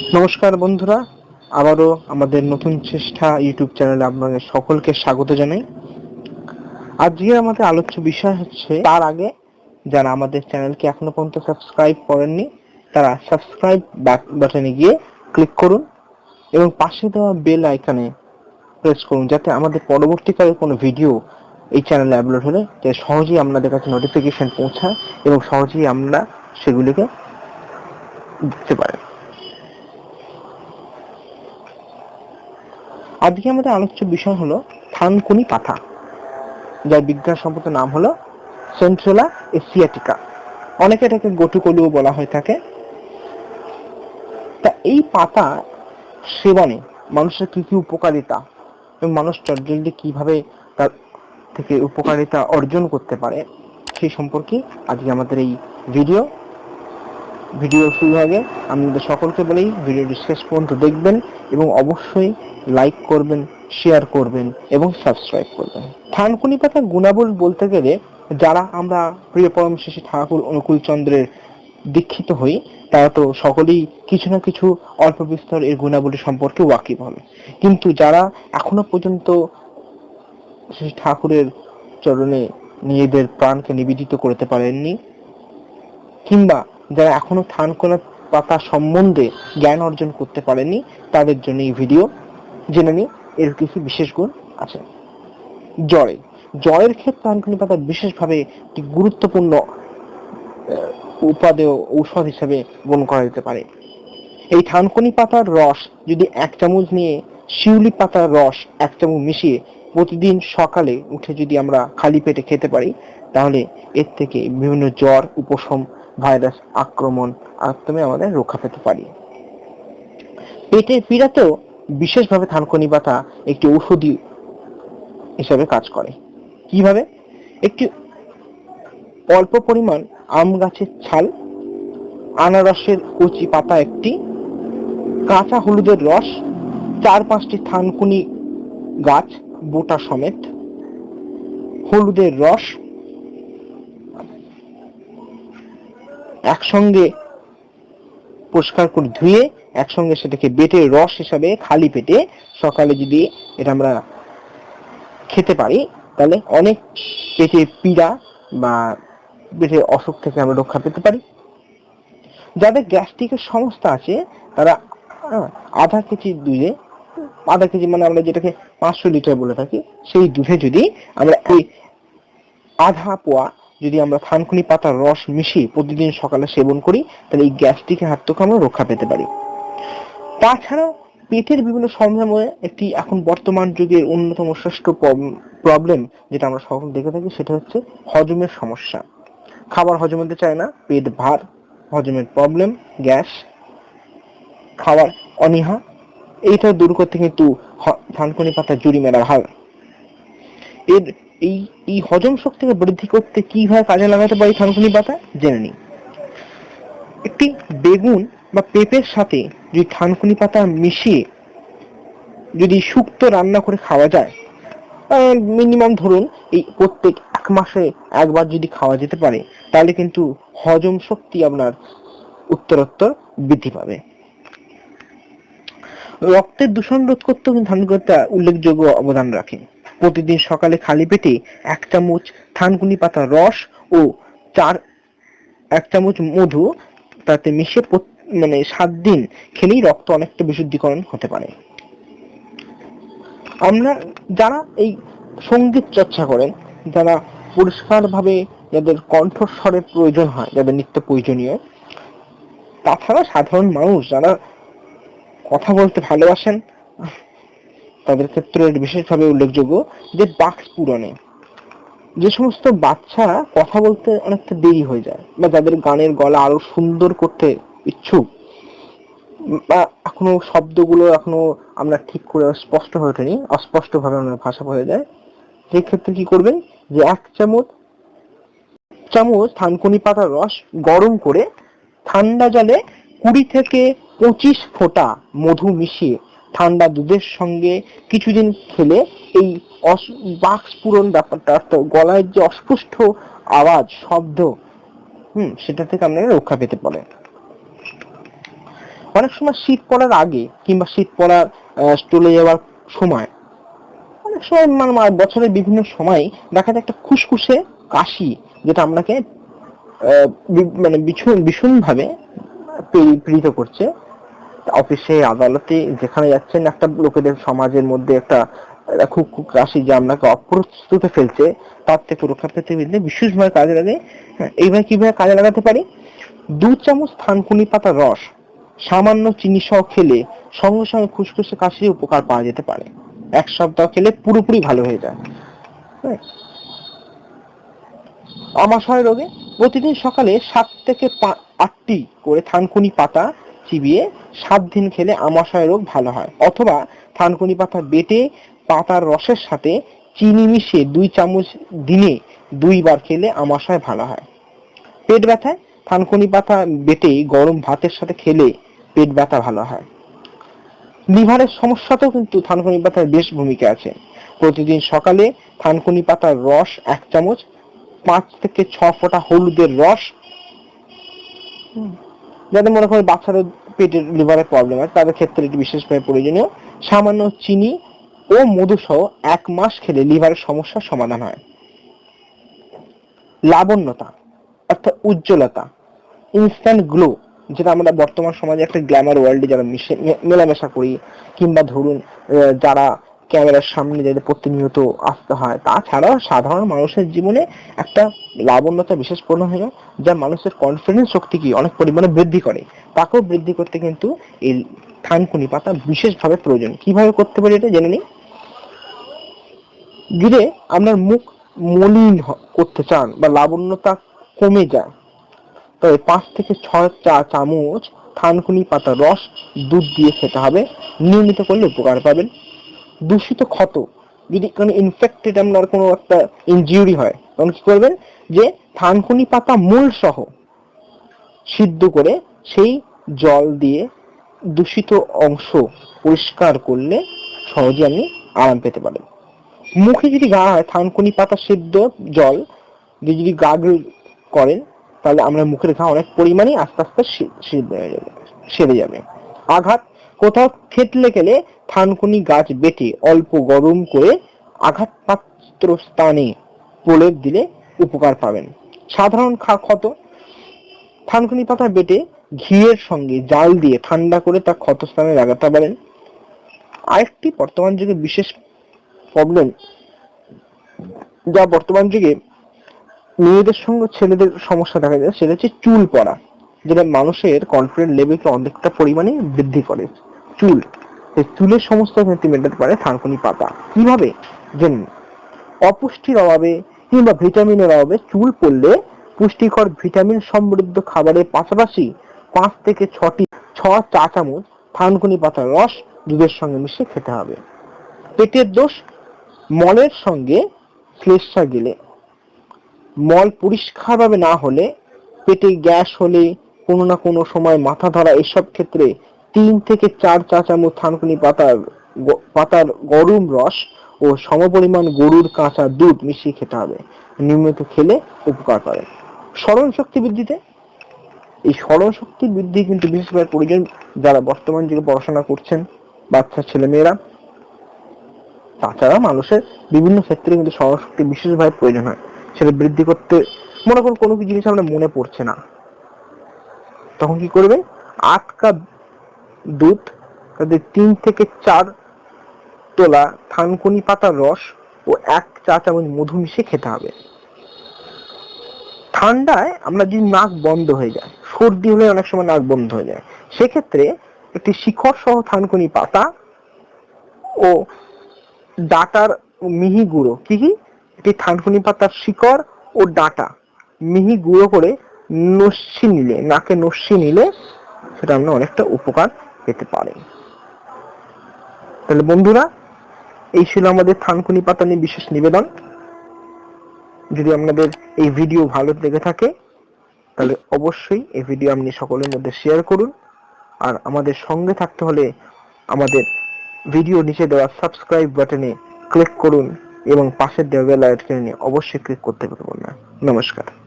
নমস্কার বন্ধুরা, আবারও আমাদের নতুন চেষ্টা ইউটিউব চ্যানেলে আপনাদের সকলকে স্বাগত জানাই। আজকে আমাদের আলোচ্য বিষয় হচ্ছে, তার আগে যারা আমাদের চ্যানেলকে এখনও পর্যন্ত সাবস্ক্রাইব করেননি, তারা সাবস্ক্রাইব বাটনে গিয়ে ক্লিক করুন এবং পাশে দেওয়া বেল আইকনে প্রেস করুন, যাতে আমাদের পরবর্তীকালে কোনো ভিডিও এই চ্যানেলে আপলোড হলে যাতে সহজেই আপনাদের কাছে নোটিফিকেশন পৌঁছায় এবং সহজেই আমরা সেগুলিকে দেখতে পারেন আজকে আমাদের আলোচ্য বিষয় হলো থানকুনি পাতা যার বিজ্ঞান সম্মত নাম হলো সেন্ট্রেলা এসিয়াটিকা অনেকে এটাকে গটুকলুও বলা হয়ে থাকে। তা এই পাতা সেবনে মানুষের কি কি উপকারিতা এবং মানুষ চটজলদি কীভাবে তার থেকে উপকারিতা অর্জন করতে পারে, সেই সম্পর্কে আজকে আমাদের এই ভিডিও ভিডিও শুরু আগে আপনাদের সকলকে বলেই ভিডিওটি শেষ পর্যন্ত দেখবেন এবং অবশ্যই লাইক করবেন শেয়ার করবেন এবং সাবস্ক্রাইব করবেন। থানকুনি পাতার গুণাবল বলতে গেলে যারা আমরা প্রিয় পরম শেষে ঠাকুর অনুকূল চন্দ্রের দীক্ষিত হই, তারা তো সকলেই কিছু না কিছু অল্প বিস্তর এর গুণাবলী সম্পর্কে ওয়াকিব হবে কিন্তু যারা এখনও পর্যন্ত ঠাকুরের চরণে নিজেদের প্রাণকে নিবেদিত করতে পারেননি কিংবা যারা এখনও থানকোনা পাতা সম্বন্ধে জ্ঞান অর্জন করতে পারেনি তাদের জন্য এই ভিডিও। জেনে নিই এর কিছু বিশেষ গুণ আছে। জ্বরে জ্বরের ক্ষেত্রে থানকুনি পাতা বিশেষভাবে একটি গুরুত্বপূর্ণ উপাদেয় ঔষধ হিসেবে গ্রহণ করা যেতে পারে। এই থানকুনি পাতার রস যদি এক চামচ নিয়ে শিউলি পাতার রস এক চামচ মিশিয়ে প্রতিদিন সকালে উঠে যদি আমরা খালি পেটে খেতে পারি, তাহলে এর থেকে বিভিন্ন জ্বর, উপশম ভাইরাস, আক্রমণ আক্রমে আমাদের রক্ষা পেতে পারি। পেটের পীড়াতেও বিশেষভাবে থানকুনি পাতা একটি ঔষধি হিসাবে কাজ করে। কীভাবে? একটি অল্প পরিমাণ আম গাছের ছাল, আনারসের কচি পাতা একটি, কাঁচা হলুদের রস, চার পাঁচটি থানকুনি গাছ, বোটা সমেত, হলুদের রস একসঙ্গে পরিষ্কার করে ধুয়ে একসঙ্গে সেটাকে বেটে রস হিসাবে খালি পেটে সকালে যদি এটা আমরা খেতে পারি, তাহলে অনেক পেটে পীড়া বা পেটের অসুখ থেকে আমরা রক্ষা পেতে পারি। যাদের গ্যাস্ট্রিকের সমস্যা আছে, তারা আধা কেজি দুধে, আধা কেজি মানে আমরা যেটাকে পাঁচশো লিটার বলে থাকি, সেই দুধে যদি আমরা এই আধা পোয়া যদি আমরা থানকুনি পাতার রস মিশিয়ে প্রতিদিন সকালে সেবন করি, তাহলে এই গ্যাস্ট্রিকের হাত থেকে আমরা রক্ষা পেতে পারি। তাছাড়াও পেটের বিভিন্ন সমস্যাময় একটি এখন বর্তমান যুগের অন্যতম শ্রেষ্ঠ প্রবলেম যেটা আমরা সকল দেখে থাকি, সেটা হচ্ছে হজমের সমস্যা। খাবার হজম হতে চায় না, পেট ভার, হজমের প্রবলেম গ্যাস, খাওয়ার অনীহা, এইটা দূর করতে কিন্তু থানকুনি পাতা জুড়ি মেলা ভালো এর এই এই হজম শক্তিকে বৃদ্ধি করতে কীভাবে কাজে লাগাতে পারি থানকুনি পাতা? জেনে নিই। একটি বেগুন বা পেঁপের সাথে যদি থানকুনি পাতা মিশিয়ে যদি শুক্তো রান্না করে খাওয়া যায় মিনিমাম ধরুন এই প্রত্যেক এক মাসে একবার যদি খাওয়া যেতে পারে, তাহলে কিন্তু হজম শক্তি আপনার উত্তরোত্তর বৃদ্ধি পাবে। রক্তের দূষণ রোধ করতেও কিন্তু পাতা উল্লেখযোগ্য অবদান রাখে। প্রতিদিন সকালে খালি পেটে এক চামচ থানকুনি পাতার রস ও চার, এক চামচ মধু, তাতে প্রত- মানে সাত দিন খেলেই রক্ত অনেকটা বিশুদ্ধিকরণ হতে পারে। আমরা যারা এই সংগীত চর্চা করেন, যারা পরিষ্কারভাবে যাদের কণ্ঠস্বরের প্রয়োজন হয়, যাদের নিত্য প্রয়োজনীয়, তাছাড়া সাধারণ মানুষ যারা কথা বলতে ভালোবাসেন তাদের ক্ষেত্রে বিশেষভাবে উল্লেখযোগ্য যে বাক্স পূরণে যে সমস্ত বাচ্চারা কথা বলতে অনেকটা দেরি হয়ে যায় বা যাদের গানের গলা আরও সুন্দর করতে ইচ্ছুক, বা এখনও শব্দগুলো এখনও আমরা ঠিক করে স্পষ্ট হয়ে ওঠেনি অস্পষ্ট ভাবে আমাদের ভাষা হয়ে যায় সেই ক্ষেত্রে কি করবেন যে এক চামচ চামচ থানকুনি পাতার রস গরম করে ঠান্ডা জলে কুড়ি থেকে পঁচিশ ফোঁটা মধু মিশিয়ে ঠান্ডা দুধের সঙ্গে কিছুদিন খেলে এই বাক্স পূরণ ব্যাপারটা গলায় যে অস্পষ্ট আওয়াজ, শব্দ, হুম, সেটা থেকে আপনারা রক্ষা পেতে পারেন। অনেক সময় শীত পড়ার আগে কিংবা শীত পড়ার চলে যাওয়ার সময়, অনেক সময় মানে বছরের বিভিন্ন সময় দেখা যায় একটা খুসখুসে কাশি, যেটা আপনাকে মানে ভীষণ ভীষণ ভাবে পীড়িত করছে। অফিসে আদালতে যেখানে যাচ্ছেন একটা লোকেদের সমাজের মধ্যে একটা খুব খুব কাশি যে আপনাকে অপ্রস্তুতে ফেলছে তার থেকে রক্ষা পেতে গেলে বিশেষভাবে কাজে লাগে। হ্যাঁ, এইভাবে কীভাবে কাজে লাগাতে পারি? দু চামচ থানকুনি পাতার রস সামান্য চিনি সহ খেলে সঙ্গে সঙ্গে খুসখুসে কাশির উপকার পাওয়া যেতে পারে। এক সপ্তাহ খেলে পুরোপুরি ভালো হয়ে যায়। হ্যাঁ। আমাশয় রোগে প্রতিদিন সকালে সাত থেকে আটটি করে থানকুনি পাতা চিবিয়ে সাত দিন খেলে আমাশয় রোগ ভালো হয়। অথবা থানকুনি পাতা বেটে পাতার রসের সাথে চিনি মিশিয়ে দুই চামচ দিনে দুইবার খেলে আমাশয় ভালো হয়। পেট ব্যথায় থানকুনি পাতা বেটে গরম ভাতের সাথে খেলে পেট ব্যথা ভালো হয়। লিভারের সমস্যাতেও কিন্তু থানকুনি পাতার বেশ ভূমিকা আছে। প্রতিদিন সকালে থানকুনি পাতার রস এক চামচ, পাঁচ থেকে ছ ফোঁটা হলুদের রস। যাদের মনে করেন বাচ্চাদের পেটের লিভারের প্রবলেম আছে তাদের ক্ষেত্রে এটি বিশেষভাবে প্রয়োজনীয়। সামান্য চিনি ও মধু সহ এক মাস খেলে লিভারের সমস্যার সমাধান হয়। লাবণ্যতা, অর্থাৎ উজ্জ্বলতা ইনস্ট্যান্ট গ্লো যেটা আমরা বর্তমান সমাজে একটা গ্ল্যামার ওয়ার্ল্ডে যারা মিশে, মেলামেশা করি, কিংবা ধরুন যারা ক্যামেরার সামনে যাদের প্রতিনিয়ত আসতে হয়। তাছাড়াও সাধারণ মানুষের জীবনে একটা লাবণ্যতা বিশেষ পূর্ণ হয়ে যা মানুষের কনফিডেন্স শক্তিকে অনেক পরিমাণে বৃদ্ধি করে। তাকেও বৃদ্ধি করতে কিন্তু এই থানকুনি পাতা বিশেষভাবে প্রয়োজন। কীভাবে করতে পারি এটা জেনে নিই? ধীরে আপনার মুখ মলিন করতে চান বা লাবণ্যতা কমে যায়। তবে পাঁচ থেকে ছয় চা চামচ থানকুনি পাতা রস দুধ দিয়ে খেতে হবে। নিয়মিত করলে উপকার পাবেন। দূষিত ক্ষত, যদি কোনো ইনফেক্টেড আপনার কোনো একটা ইনজিউরি হয়, তখন কি করবেন? যে থানকুনি পাতা মূল সহ সিদ্ধ করে সেই জল দিয়ে দূষিত অংশ পরিষ্কার করলে সহজে আপনি আরাম পেতে পারেন মুখে যদি ঘা হয়, থানকুনি পাতা সিদ্ধ জল দিয়ে যদি গাগল করেন, তাহলে আমরা মুখের ঘা অনেক পরিমাণে আস্তে আস্তে সেরে যাবে। আঘাত কোথাও থেতলে গেলে থানকুনি গাছ বেটে অল্প গরম করে আঘাতপ্রাপ্ত স্থানে প্রলেপ দিলে উপকার পাবেন। সাধারণ খা ক্ষত। থানকুনি পাতা বেটে ঘিয়ের সঙ্গে জাল দিয়ে ঠান্ডা করে তা ক্ষতস্থানে লাগাতে পারেন। আরেকটি বর্তমান যুগে বিশেষ প্রবলেম যা বর্তমান যুগে মেয়েদের সঙ্গে ছেলেদের সমস্যা দেখা যায়, সেটা হচ্ছে চুল পড়া, যেটা মানুষের কনফিডেন্ট লেভেলকে অনেকটা পরিমাণে বৃদ্ধি করে। চুল। এই চুলের সমস্ত কিন্তু মেটাতে পারে থানকুনি পাতা। কীভাবে? জেনুন অপুষ্টির অভাবে কিংবা ভিটামিনের অভাবে চুল পড়লে পুষ্টিকর ভিটামিন সমৃদ্ধ খাবারের পাশাপাশি পাঁচ থেকে ছটি, ছ চা চামচ থানকুনি পাতার রস দুধের সঙ্গে মিশিয়ে খেতে হবে। পেটের দোষ, মলের সঙ্গে শ্লেষা গেলে। মল পরিষ্কারভাবে না হলে পেটে গ্যাস হলে কোনো না কোনো সময় মাথা ধরা এসব ক্ষেত্রে তিন থেকে চার চা চামচ থানকুনি পাতার পাতার গরম রস ও সমপরিমাণ গরুর কাঁচা দুধ মিশিয়ে খেতে হবে। নিয়মিত খেলে উপকার করে স্মরণ শক্তি বৃদ্ধিতে? এই স্মরণ শক্তি বৃদ্ধি কিন্তু বিশেষভাবে প্রয়োজন যারা বর্তমান যুগে পড়াশোনা করছেন, বাচ্চা ছেলে মেয়েরা তাছাড়া মানুষের বিভিন্ন ক্ষেত্রে কিন্তু স্মরণ শক্তি বিশেষভাবে প্রয়োজন হয়। সেটা বৃদ্ধি করতে মনে করুন কোনো কিছু জিনিস আমরা মনে পড়ছে না। তখন কি করবে আট কাপ দুধ, তাদের তিন থেকে চার তোলা থানকুনি পাতার রস ও এক চা চামচ মধু মিশিয়ে খেতে হবে। ঠান্ডায় আমরা যদি নাক বন্ধ হয়ে যায়, সর্দি হলে অনেক সময় নাক বন্ধ হয়ে যায়, সেক্ষেত্রে একটি শিখর সহ থানকুনি পাতা ও ডাটার মিহি গুঁড়ো, কি কি? একটি থানকুনি পাতার শিকড় ও ডাটা মিহি গুঁড়ো করে নস্যি নিলে, নাকে নস্যি নিলে সেটা আমরা অনেকটা উপকার পেতে পারি। তাহলে বন্ধুরা, এই ছিল আমাদের থানকুনি পাতা নিয়ে বিশেষ নিবেদন। যদি আপনাদের এই ভিডিও ভালো লেগে থাকে, তাহলে অবশ্যই এই ভিডিও আপনি সকলের মধ্যে শেয়ার করুন। আর আমাদের সঙ্গে থাকতে হলে আমাদের ভিডিও নিচে দেওয়া সাবস্ক্রাইব বাটনে ক্লিক করুন এবং পাশের দেওয়া বেল আইকনে অবশ্যই ক্লিক করতে পারবেন না। নমস্কার।